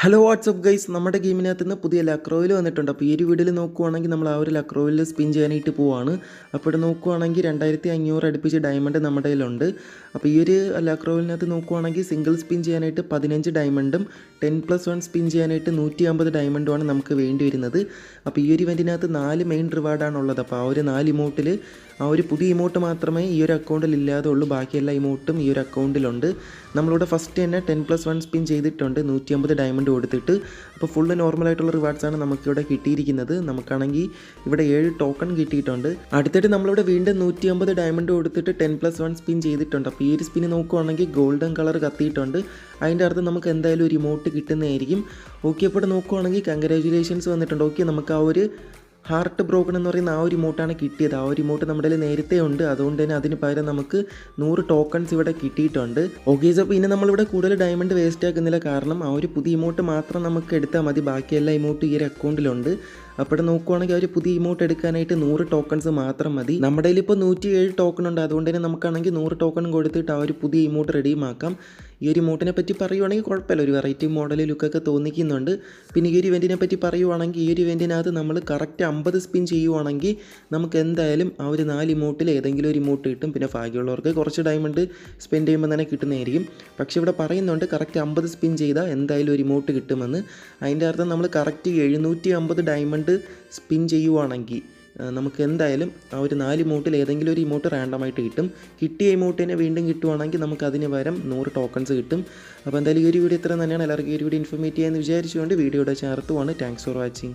Hello WhatsApp guys നമ്മുടെ ഗെയിമിനകത്ത് നിന്ന് പുതിയ ലക്രോയിൽ വന്നിട്ടുണ്ട്. അപ്പോൾ ഈ ഒരു വീഡിയോയിൽ നോക്കുവാണെങ്കിൽ നമ്മൾ ആ ഒരു ലക്രോയിൽ സ്പിൻ ചെയ്യാനായിട്ട് പോവാണ്. അപ്പോൾ ഇവിടെ നോക്കുവാണെങ്കിൽ രണ്ടായിരത്തി അഞ്ഞൂറ് അടുപ്പിച്ച് ഡയമണ്ട് നമ്മുടെ കയ്യിലുണ്ട്. അപ്പോൾ ഈ ഒരു ലക്രോയിലിനകത്ത് നോക്കുവാണെങ്കിൽ സിംഗിൾ സ്പിൻ ചെയ്യാനായിട്ട് പതിനഞ്ച് ഡയമണ്ടും ടെൻ പ്ലസ് വൺ സ്പിൻ ചെയ്യാനായിട്ട് നൂറ്റി അമ്പത് ഡയമണ്ടുമാണ് നമുക്ക് വേണ്ടി വരുന്നത്. അപ്പോൾ ഈ ഒരു ഇവന്റിനകത്ത് നാല് മെയിൻ റിവാർഡാണ് ഉള്ളത്. അപ്പോൾ ആ ഒരു നാല് ഇമോട്ടിൽ ആ ഒരു പുതിയ ഇമോട്ട് മാത്രമേ ഈ ഒരു അക്കൗണ്ടിൽ ഇല്ലാതെ ഉള്ളൂ. ബാക്കി എല്ലാ ഇമോട്ടും ഈ ഒരു അക്കൗണ്ടിലുണ്ട് നമ്മളിവിടെ ഫസ്റ്റ് തന്നെ ടെൻ പ്ലസ് വൺ സ്പിൻ ചെയ്തിട്ടുണ്ട്. നൂറ്റി അമ്പത് ഡയമണ്ട് കൊടുത്തിട്ട് അപ്പോൾ ഫുള്ള് നോർമലായിട്ടുള്ള റിവാർഡ്സാണ് നമുക്കിവിടെ കിട്ടിയിരിക്കുന്നത്. നമുക്കാണെങ്കിൽ ഇവിടെ ഏഴ് ടോക്കൺ കിട്ടിയിട്ടുണ്ട്. അടുത്തിട്ട് നമ്മളിവിടെ വീണ്ടും നൂറ്റി അമ്പത് ഡയമണ്ട് കൊടുത്തിട്ട് ടെൻ പ്ലസ് വൺ സ്പിൻ ചെയ്തിട്ടുണ്ട്. അപ്പോൾ ഈ ഒരു സ്പിൻ നോക്കുവാണെങ്കിൽ ഗോൾഡൻ കളർ കത്തിയിട്ടുണ്ട്. അതിന്റെ അർത്ഥം നമുക്ക് എന്തായാലും ഒരു ഇമോട്ട് കിട്ടുന്നതായിരിക്കും. ഓക്കെ അപ്പോൾ നോക്കുവാണെങ്കിൽ കൺഗ്രാജുലേഷൻസ് വന്നിട്ടുണ്ട്. ഓക്കെ നമുക്ക് ആ ഒരു ഹാർട്ട് ബ്രോക്കൺ എന്ന് പറയുന്ന ആ ഒരു ഇമോട്ടാണ് കിട്ടിയത്. ആ ഒരു ഇമോട്ട് നമ്മുടെ നേരത്തെ ഉണ്ട്. അതുകൊണ്ട് തന്നെ അതിന് പകരം നമുക്ക് നൂറ് ടോക്കൺസ് ഇവിടെ കിട്ടിയിട്ടുണ്ട്. ഓക്കെ സോ പിന്നെ നമ്മളിവിടെ കൂടുതൽ ഡയമണ്ട് വേസ്റ്റ് ആക്കുന്നില്ല കാരണം ആ ഒരു പുതിയ ഇമോട്ട് മാത്രം നമുക്ക് എടുത്താൽ മതി. ബാക്കി എല്ലാ ഇമോട്ടും ഈ ഒരു അക്കൗണ്ടിലുണ്ട് അപ്പോൾ നോക്കുവാണെങ്കിൽ ഒരു പുതിയ ഇമോട്ട് എടുക്കാനായിട്ട് നൂറ് ടോക്കൺസ് മാത്രം മതി. നമ്മുടെ കയ്യിൽ ഇപ്പോൾ നൂറ്റി ഏഴ് ടോക്കൺ ഉണ്ട്. അതുകൊണ്ട് തന്നെ നമുക്കാണെങ്കിൽ നൂറ് ടോക്കൺ കൊടുത്തിട്ട് ആ ഒരു പുതിയ ഇമോട്ട് റെഡിയുമാക്കാം ഈ ഒരു ഇമോട്ടിനെ പറ്റി പറയുവാണെങ്കിൽ കുഴപ്പമില്ല. ഒരു വെറൈറ്റി മോഡൽ ലുക്കൊക്കെ തോന്നിക്കുന്നുണ്ട്. പിന്നെ ഈ ഒരു ഇവന്റിനെ പറ്റി പറയുവാണെങ്കിൽ ഈ ഒരു ഇവന്റിനകത്ത് നമ്മൾ കറക്റ്റ് അമ്പത് സ്പിൻ ചെയ്യുവാണെങ്കിൽ നമുക്ക് എന്തായാലും ആ ഒരു നാല് ഇമോട്ടിൽ ഏതെങ്കിലും ഒരു ഇമോട്ട് കിട്ടും. പിന്നെ ഭാഗ്യമുള്ളവർക്ക് കുറച്ച് ഡയമണ്ട് സ്പെൻഡ് ചെയ്യുമ്പോൾ തന്നെ കിട്ടുന്നതായിരിക്കും. പക്ഷേ ഇവിടെ പറയുന്നുണ്ട് കറക്റ്റ് അമ്പത് സ്പിൻ ചെയ്താൽ എന്തായാലും ഒരു ഇമോട്ട് കിട്ടുമെന്ന്. അതിന്റെ അർത്ഥം നമ്മൾ കറക്റ്റ് എഴുന്നൂറ്റി അമ്പത് ഡയമണ്ട് സ്പിൻ ചെയ്യുവാണെങ്കിൽ നമുക്ക് എന്തായാലും ആ ഒരു നാല് ഇമോട്ടിൽ ഏതെങ്കിലും ഒരു ഇമോട്ട് റാൻഡമായിട്ട് കിട്ടും. കിട്ടിയ ഇമോട്ടിനെ വീണ്ടും കിട്ടുവാണെങ്കിൽ നമുക്ക് അതിന് പകരം നൂറ് ടോക്കൺസ് കിട്ടും. അപ്പോൾ എന്തായാലും ഈ ഒരു വീഡിയോ ഇത്ര തന്നെയാണ്. എല്ലാവർക്കും ഈ ഒരു വീഡിയോ ഇൻഫോർമേറ്റ് ചെയ്യാമെന്ന് വിചാരിച്ചുകൊണ്ട് വീഡിയോയുടെ ചേർത്തുവാണ് താങ്ക്സ് ഫോർ വാച്ചിങ്